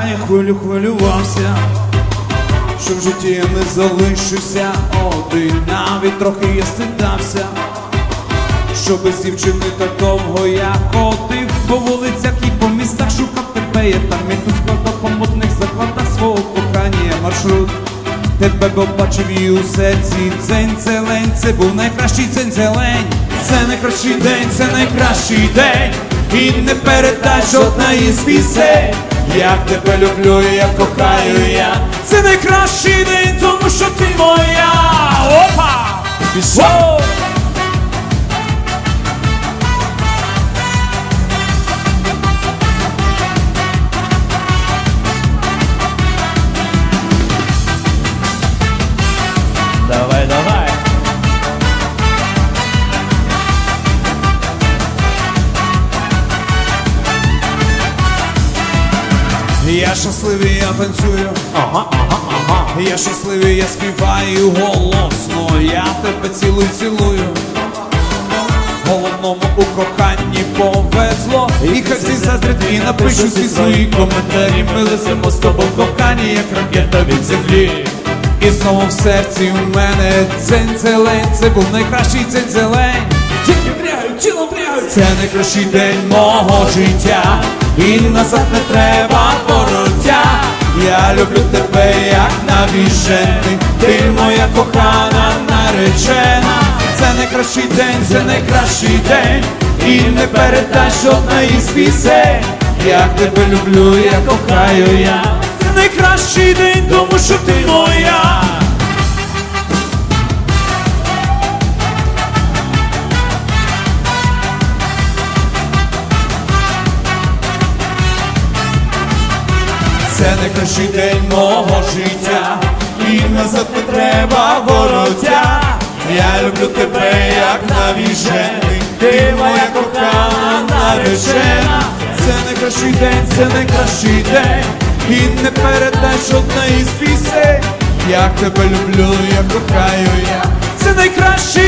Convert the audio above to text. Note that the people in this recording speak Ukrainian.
А я хвилю хвилювався, що в житті не залишився. Один, навіть трохи я стидався, що без дівчини так довго я ходив по вулицях і по містах шукав тебе, я там. Тут складав по модних закладах свого кохання маршрут. Тебе побачив і у серці дзень зелень, це був найкращий дзень зелень, це найкращий день, це найкращий день, і не передай жодна із пісень. Як тебе люблю, як кохаю я, це найкращий день, Я щасливий, я танцюю, Ага, ага, ага. я щасливий, я співаю голосно, я тебе цілую, цілую. Головному у коханні повезло, і хай всі заздрять і напишуть всі свої коментарі. Ми летимо з тобою в коханні, як ракета від землі. І знову в серці у мене дзень зелень, це був найкращий дзень зелень. Це найкращий день мого життя, і назад не треба навіжений, ти моя кохана наречена. Це найкращий день, це найкращий день, і не передай жодна із пісень. Як тебе люблю, я кохаю я. Це найкращий день, тому що ти моя. Це найкращий день мого життя, назад не треба вороття. Я люблю тебе, як навіжений, ти моя кохана наречена. Це найкращий день, це найкращий день, і не передай одна із пісень. Як тебе люблю, я кохаю я. Це найкращий